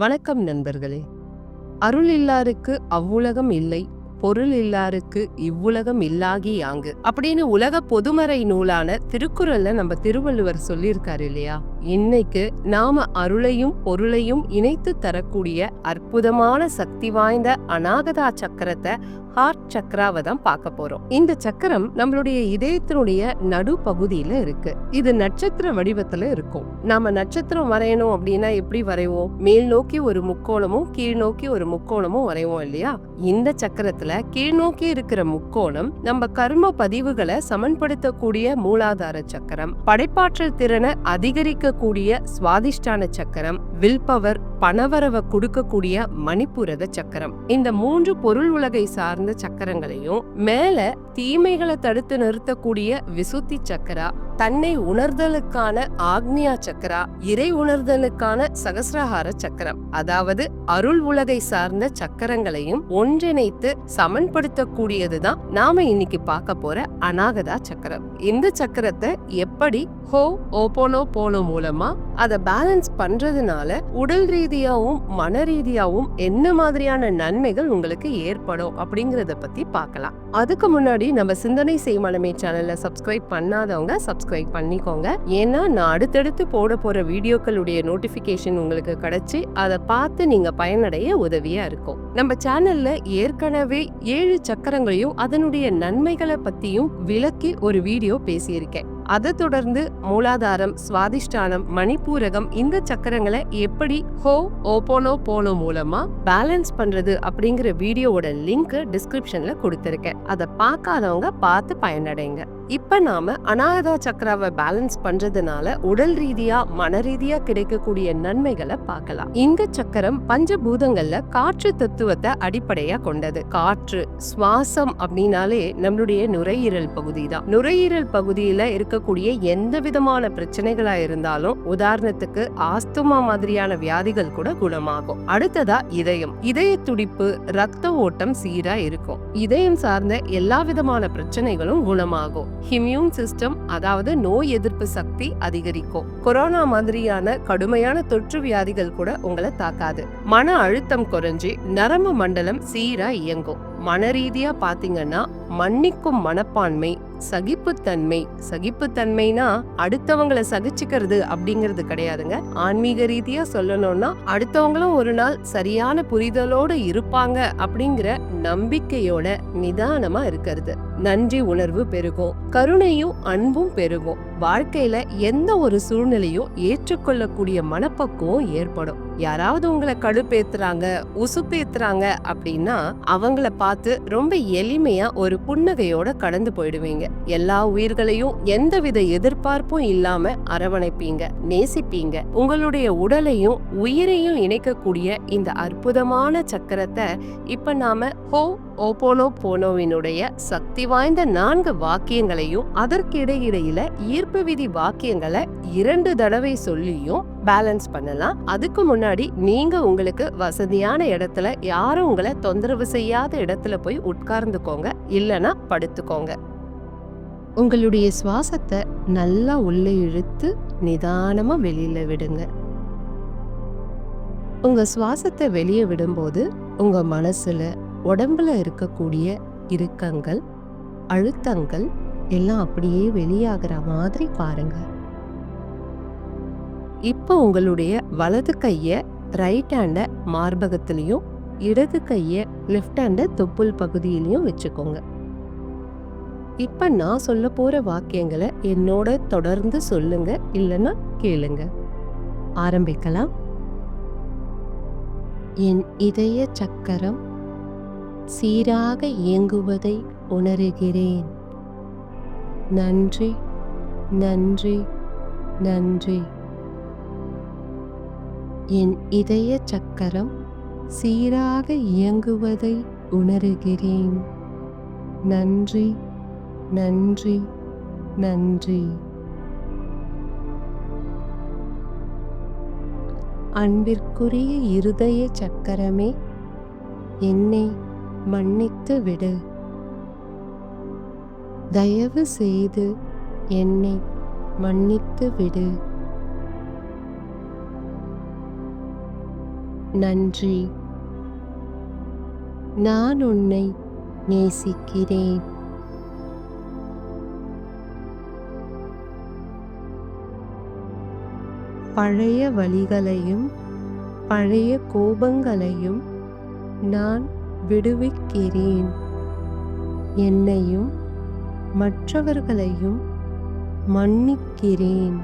வணக்கம் நண்பர்களே. அருள் இல்லாருக்கு அவ்வுலகம் இல்லை பொருள் இல்லாருக்கு இவ்வுலகம் இல்லாகி யாங்கு அப்படின்னு உலக பொதுமறை நூலான திருக்குறள்ல நம்ம திருவள்ளுவர் சொல்லியிருக்காரு இல்லையா? இன்னைக்கு நாம அருளையும் பொருளையும் இணைத்து தரக்கூடிய அற்புதமான சக்தி வாய்ந்த அநாகதா சக்கரத்தை ஹார்ட் சக்கராவை தான் பார்க்க போறோம். இந்த சக்கரம் நம்மளுடைய இதயத்தினுடைய நடு பகுதியில இருக்கு. இது நட்சத்திர வடிவத்துல இருக்கும். நாம நட்சத்திரம் வரையணும் அப்படின்னா எப்படி வரைவோம்? மேல் நோக்கி ஒரு முக்கோணமும் கீழ் நோக்கி ஒரு முக்கோணமும் வரைவோம் இல்லையா? இந்த சக்கரத்துல கீழ் நோக்கி இருக்கிற முக்கோணம் நம்ம கர்ம பதிவுகளை சமன்படுத்தக்கூடிய மூலாதார சக்கரம். படைப்பாற்றல் திறனை அதிகரிக்க அதிகரிக்கக்கூடிய சுவாதிஷ்டான சக்கரம் வில் பவர் பணவரவை கொடுக்கக்கூடிய மணிப்புரத சக்கரம். இந்த மூன்று பொருள் உலகை சார்ந்த சக்கரங்களையும் மேல தீமைகளை தடுத்து நிறுத்தக்கூடிய விசுத்தி சக்கரா தன்னை உணர்தலுக்கான ஆக்னியா சக்கரா இறை உணர்தலுக்கான சகசிரஹார சக்கரம். அதாவது அருள் உலகை சார்ந்த சக்கரங்களையும் ஒன்றிணைத்து சமன்படுத்தக்கூடியதுதான் நாம இன்னைக்கு பார்க்க போற அநாகதா சக்கரம். இந்த சக்கரத்தை எப்படி ஹோ ஓபோனோ போனோ மூலமா அதை பேலன்ஸ் பண்றதுனால உடல் ரீதியாகவும் மன ரீதியாகவும் என்ன மாதிரியான நன்மைகள் உங்களுக்கு ஏற்படும் அப்படிங்கிறத பத்தி பார்க்கலாம். அதுக்கு முன்னாடி நம்ம சிந்தனை செய்மனமே சேனல்ல சப்ஸ்கிரைப் பண்ணாதவங்க சப்ஸ்கிரைப் பண்ணிக்கோங்க. ஏன்னா நான் அடுத்தடுத்து போட போற வீடியோக்களுடைய நோட்டிபிகேஷன் உங்களுக்கு கிடச்சி அதை பார்த்து நீங்க பயனடைய உதவியா இருக்கும். நம்ம சேனல்ல ஏற்கனவே ஏழு சக்கரங்களையும் அதனுடைய நன்மைகளை பத்தியும் விளக்கி ஒரு வீடியோ பேசியிருக்கேன். அதை தொடர்ந்து மூலாதாரம் சுவாதிஷ்டானம் மணிப்பூரகம் இந்த சக்கரங்களை எப்படி ஹோ ஓபோனோ போனோ மூலமா பேலன்ஸ் பண்றது அப்படிங்கிற வீடியோவோட லிங்க் டிஸ்கிரிப்ஷன்ல கொடுத்துருக்கேன். அதை பார்க்காதவங்க பார்த்து பயனடைங்க. இப்போ நாம் அநாயதா சக்கராவை பேலன்ஸ் பண்ணுறதுனால உடல் ரீதியாக மன ரீதியாக கிடைக்கக்கூடிய நன்மைகளை பார்க்கலாம். இந்த சக்கரம் பஞ்சபூதங்களில் காற்று தத்துவத்தை அடிப்படையாக கொண்டது. காற்று சுவாசம் அப்படின்னாலே நம்மளுடைய நுரையீரல் பகுதி தான் நுரையீரல் பகுதியில் இருக்கக்கூடிய எந்த விதமான பிரச்சனைகளாக இருந்தாலும் உதாரணத்துக்கு ஆஸ்துமா மாதிரியான வியாதிகள் கூட குணமாகும். அடுத்ததா இதயம். இதய துடிப்பு ரத்த ஓட்டம் சீராக இருக்கும். இதயம் சார்ந்த எல்லா விதமான பிரச்சனைகளும் குணமாகும். இம்யூன் சிஸ்டம் அதாவது நோய் எதிர்ப்பு சக்தி அதிகரிக்கும். கொரோனா மாதிரியான கடுமையான தொற்று வியாதிகள் கூட உங்களை தாக்காது. மன அழுத்தம் குறைஞ்சு நரம்பு மண்டலம் சீரா இயங்கும். மன ரீதியா பாத்தீங்கன்னா மன்னிக்கும் மனப்பான்மை சகிப்புத்தன்மை. சகிப்புத்தன்மைனா அடுத்தவங்களை சகிச்சுக்கிறது அப்படிங்கிறது கிடையாதுங்க. ஆன்மீக ரீதியா சொல்லணும்னா அடுத்தவங்களும் ஒரு நாள் சரியான புரிதலோட இருப்பாங்க அப்படிங்கிற நம்பிக்கையோட நிதானமா இருக்கிறது. நன்றி உணர்வு பெருகும். கருணையும் அன்பும் பெருகும். வாழ்க்கையில எந்த ஒரு சூழ்நிலையும் ஏற்றுக்கொள்ளக்கூடிய மனப்பக்குவம் ஏற்படும். யாராவது உங்களை கடுப்பேத்துறாங்க உசுப்பேத்துறாங்க அப்படின்னா அவங்கள பார்த்து ரொம்ப எளிமையா ஒரு புன்னகையோட கடந்து போயிடுவீங்க. எல்லா உயிர்களையும் எந்தவித எதிர்பார்ப்பும் இல்லாம அரவணைப்பீங்க நேசிப்பீங்க. உங்களுடைய உடலையும் உயிரையும் இணைக்கக்கூடிய இந்த அற்புதமான சக்கரத்தை இப்ப நாம ஹோ ஓபோலோ போனோவினுடைய சக்தி வாய்ந்த நான்கு வாக்கியங்களையும் அதற்கிடையிடையில ஈர்ப்பு விதி வாக்கியங்களை இரண்டு தடவை சொல்லியும் பேலன்ஸ் பண்ணலாம். அதுக்கு முன்னாடி நீங்க உங்களுக்கு வசதியான இடத்துல யாரும் உங்களை தொந்தரவு செய்யாத இடத்துல போய் உட்கார்ந்துக்கோங்க இல்லைன்னா படுத்துக்கோங்க. உங்களுடைய சுவாசத்தை நல்லா உள்ளே இழுத்து நிதானமாக வெளியில் விடுங்க. உங்கள் சுவாசத்தை வெளியே விடும்போது உங்கள் மனசில் உடம்புல இருக்கக்கூடிய இறுக்கங்கள் அழுத்தங்கள் எல்லாம் அப்படியே வெளியாகிற மாதிரி பாருங்க. இப்போ உங்களுடைய வலது கையை ரைட் ஹேண்டை மார்பகத்துலேயும் இடது கையை லெஃப்ட் ஹேண்டை தொப்புள் பகுதியிலையும் வச்சுக்கோங்க. இப்ப நான் சொல்ல போற வாக்கியங்களை என்னோட தொடர்ந்து சொல்லுங்க இல்லைன்னா கேளுங்க. ஆரம்பிக்கலாம். என் இதய சக்கரம் சீராக இயங்குவதை உணருகிறேன். நன்றி நன்றி நன்றி. என் இதய சக்கரம் சீராக இயங்குவதை உணருகிறேன். நன்றி நன்றி நன்றி. அன்பிற்குரிய இருதய சக்கரமே என்னை மன்னித்து விடு. தயவு செய்து என்னை மன்னித்து விடு. நன்றி. நான் உன்னை நேசிக்கிறேன். பழைய வழிகளையும் பழைய கோபங்களையும் நான் விடுவிக்கிறேன். என்னையும் மற்றவர்களையும் மன்னிக்கிறேன்.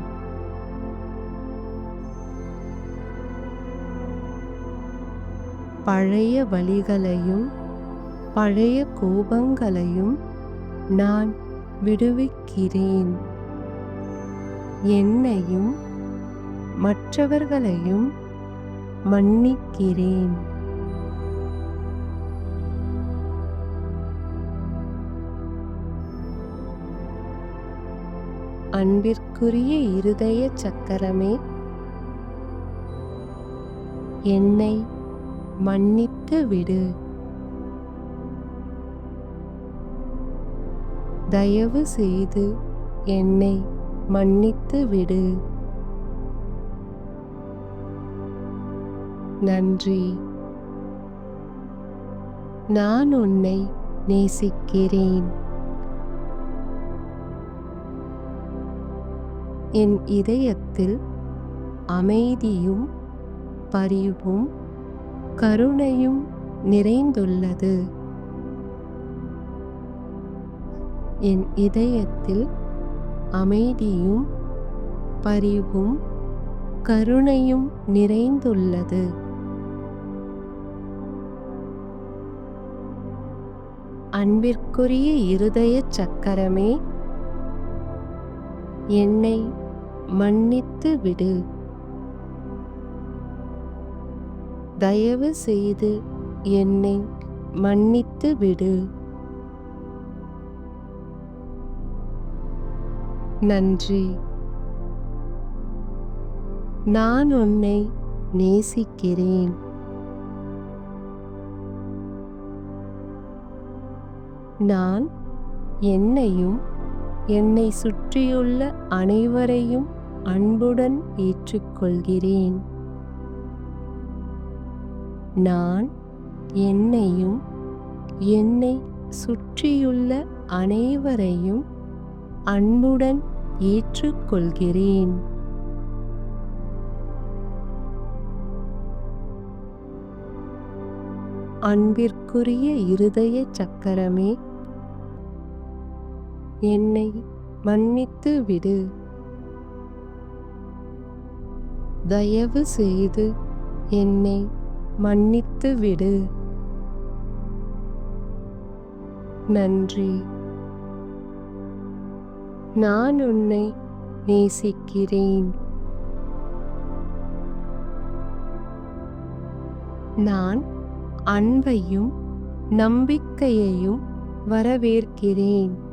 பழைய வழிகளையும் பழைய கோபங்களையும் நான் விடுவிக்கிறேன். என்னையும் மற்றவர்களையும் மன்னிக்கிறேன். அன்பிற்குரிய இருதய சக்கரமே என்னை மன்னித்து விடு. தயவு செய்து என்னை மன்னித்து விடு. நன்றி. நான் உன்னை நேசிக்கிறேன். என் இதயத்தில் அமைதியும் பரிவும் கருணையும் நிறைந்துள்ளது. என் இதயத்தில் அமைதியும் பரிவும் கருணையும் நிறைந்துள்ளது. அன்பிற்குரிய இருதய சக்கரமே என்னை மன்னித்து விடு. தயவு செய்து என்னை மன்னித்து விடு. நன்றி. நான் உன்னை நேசிக்கிறேன். நான் என்னையும் என்னை சுற்றியுள்ள அனைவரையும் அன்புடன் ஏற்றுக்கொள்கிறேன். நான் என்னையும் என்னை சுற்றியுள்ள அனைவரையும் அன்புடன் ஏற்றுக்கொள்கிறேன். அன்பிற்குரிய இருதய சக்கரமே என்னை மன்னித்து விடு. தயவு செய்து என்னை மன்னித்து விடு. நன்றி. நான் உன்னை நேசிக்கிறேன். நான் அன்பையும் நம்பிக்கையையும் வரவேற்கிறேன்.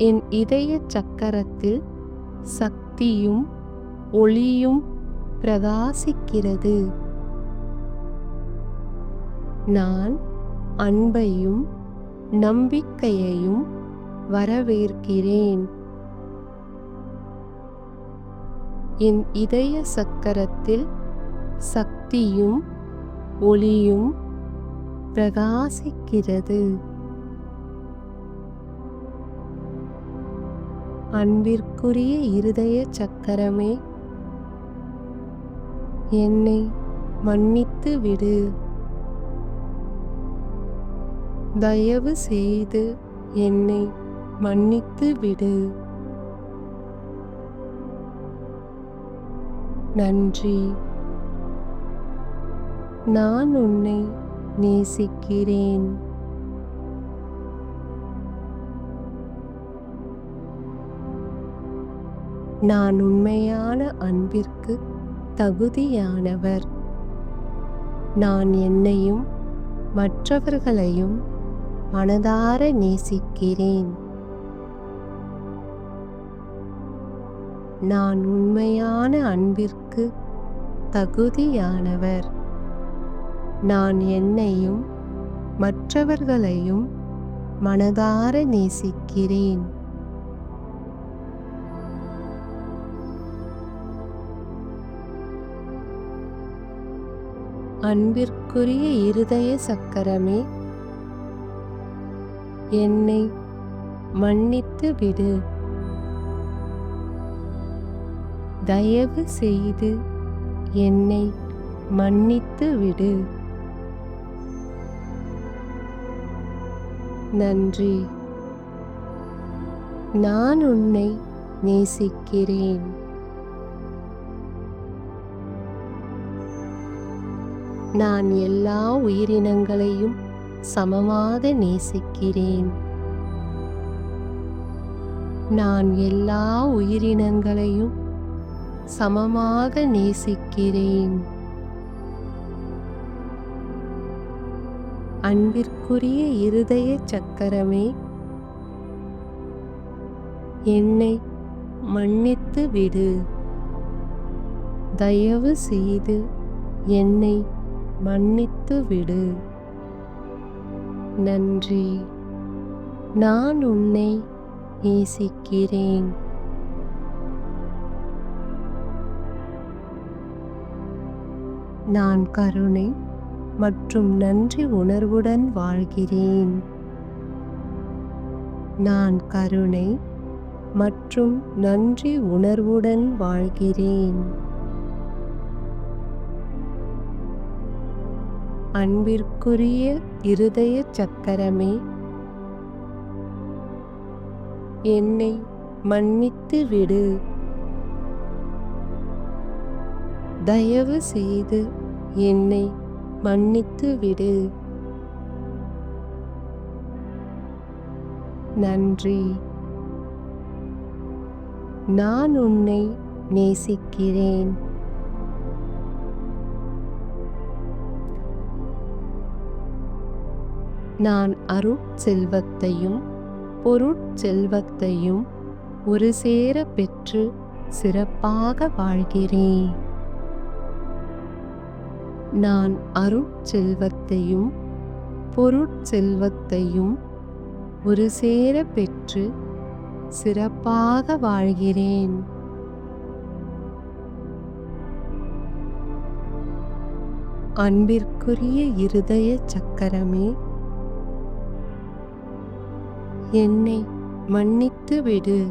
என் இதய சக்கரத்தில் சக்தியும் ஒளியும் பிரகாசிக்கிறது. நான் அன்பையும் நம்பிக்கையையும் வரவேற்கிறேன். என் இதய சக்கரத்தில் சக்தியும் ஒளியும் பிரகாசிக்கிறது. அன்பிற்குரிய இருதய சக்கரமே என்னை மன்னித்து விடு. தயவு செய்து என்னை மன்னித்து விடு. நன்றி. நான் உன்னை நேசிக்கிறேன். நான் உண்மையான அன்பிற்கு தகுதியானவர். நான் என்னையும் மற்றவர்களையும் மனதார நேசிக்கிறேன். நான் உண்மையான அன்பிற்கு தகுதியானவர். நான் என்னையும் மற்றவர்களையும் மனதார நேசிக்கிறேன். அன்பிற்குரிய இருதய சக்கரமே என்னை மன்னித்து விடு. தயவு செய்து என்னை மன்னித்து விடு. நன்றி. நான் உன்னை நேசிக்கிறேன். நான் எல்லா உயிரினங்களையும் சமமாக நேசிக்கிறேன். நான் எல்லா உயிரினங்களையும் சமமாக நேசிக்கிறேன். அன்பிற்குரிய இருதய சக்கரமே என்னை மன்னித்து விடு தயவு செய்து என்னை மன்னித்து விடு. நன்றி. நான் உன்னை நேசிக்கிறேன். நான் கருணை மற்றும் நன்றி உணர்வுடன் வாழ்கிறேன். நான் கருணை மற்றும் நன்றி உணர்வுடன் வாழ்கிறேன். அன்பிற்குரிய இருதய சக்கரமே. என்னை மன்னித்து விடு. தயவு செய்து என்னை மன்னித்து விடு. நன்றி. நான் உன்னை நேசிக்கிறேன். நான் அருட்செல்வத்தையும் பொருட்செல்வத்தையும் ஒரு சேர பெற்று சிறப்பாக வாழ்கிறேன். நான் அருட்செல்வத்தையும் பொருட்செல்வத்தையும் ஒரு சேர பெற்று சிறப்பாக வாழ்கிறேன். அன்பிற்குரிய இருதய சக்கரமே என்னை மன்னித்து விடு.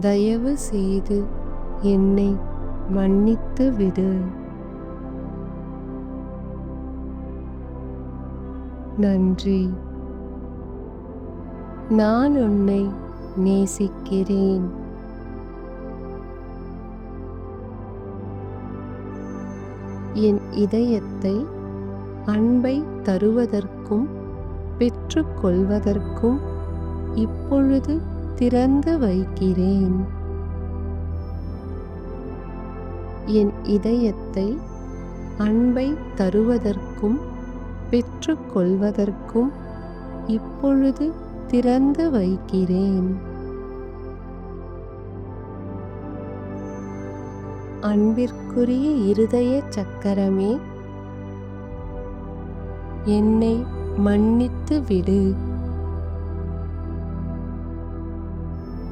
தயவு செய்து என்னை மன்னித்து விடு. நன்றி. நான் உன்னை நேசிக்கிறேன். என் இதயத்தை அன்பை தருவதற்கும் பெற்றுக்கொள்வதற்கும் இப்பொழுது திறந்து வைக்கிறேன். என் இதயத்தை அன்பை தருவதற்கும் பெற்றுக்கொள்வதற்கும் இப்பொழுது திறந்து வைக்கிறேன். அன்பிற்குரிய இருதய சக்கரமே என்னை மன்னித்து விடு.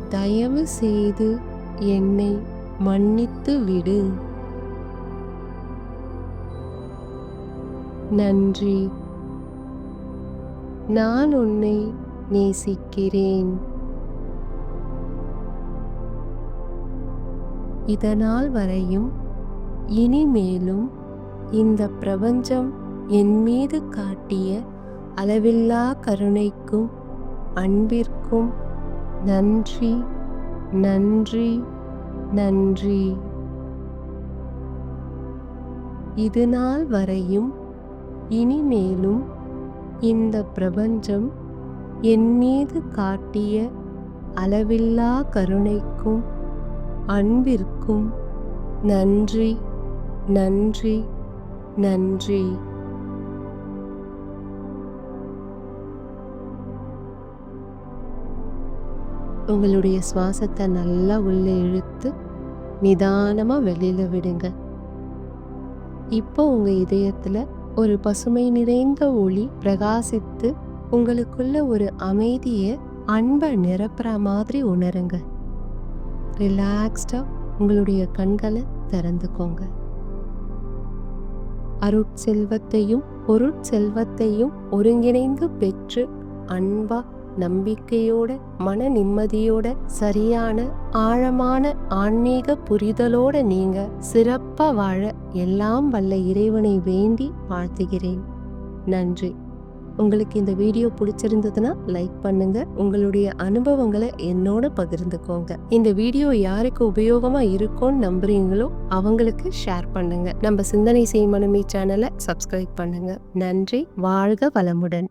தயவு செய்து என்னை மன்னித்து விடு. நன்றி. நான் உன்னை நேசிக்கிறேன். இதனால் வரையும் இனிமேலும் இந்த பிரபஞ்சம் என் மீது காட்டிய அளவில்லா கருணைக்கும் அன்பிற்கும் நன்றி நன்றி நன்றி. இது நாள் வரையும் இனிமேலும் இந்த பிரபஞ்சம் என் மீது காட்டிய அளவில்லா கருணைக்கும் அன்பிற்கும் நன்றி நன்றி நன்றி. உங்களுடைய சுவாசத்தை நல்லா உள்ளே இழுத்து நிதானமாக வெளியில் விடுங்க. இப்போ உங்கள் இதயத்தில் ஒரு பசுமை நிறைந்த ஒளி பிரகாசித்து உங்களுக்குள்ள ஒரு அமைதியை அன்பை நிரப்புற மாதிரி உணருங்க. ரிலாக்ஸ்டாக உங்களுடைய கண்களை திறந்துக்கோங்க. அருட்செல்வத்தையும் பொருட்செல்வத்தையும் ஒருங்கிணைந்து பெற்று அன்பா நம்பிக்கையோட மன நிம்மதியோட சரியான ஆழமான ஆன்மீக புரிதலோட நீங்க சிறப்பா வாழ எல்லாம் வல்ல இறைவனை வேண்டி வாழ்த்துகிறேன். நன்றி. உங்களுக்கு இந்த வீடியோ பிடிச்சிருந்ததுன்னா லைக் பண்ணுங்க. உங்களுடைய அனுபவங்களை என்னோட பகிர்ந்துக்கோங்க. இந்த வீடியோ யாருக்கு உபயோகமா இருக்கும்னு நம்புறீங்களோ அவங்களுக்கு ஷேர் பண்ணுங்க. நம்ம சிந்தனை செய்மனுமே சேனலை சப்ஸ்கிரைப் பண்ணுங்க. நன்றி. வாழ்க வளமுடன்.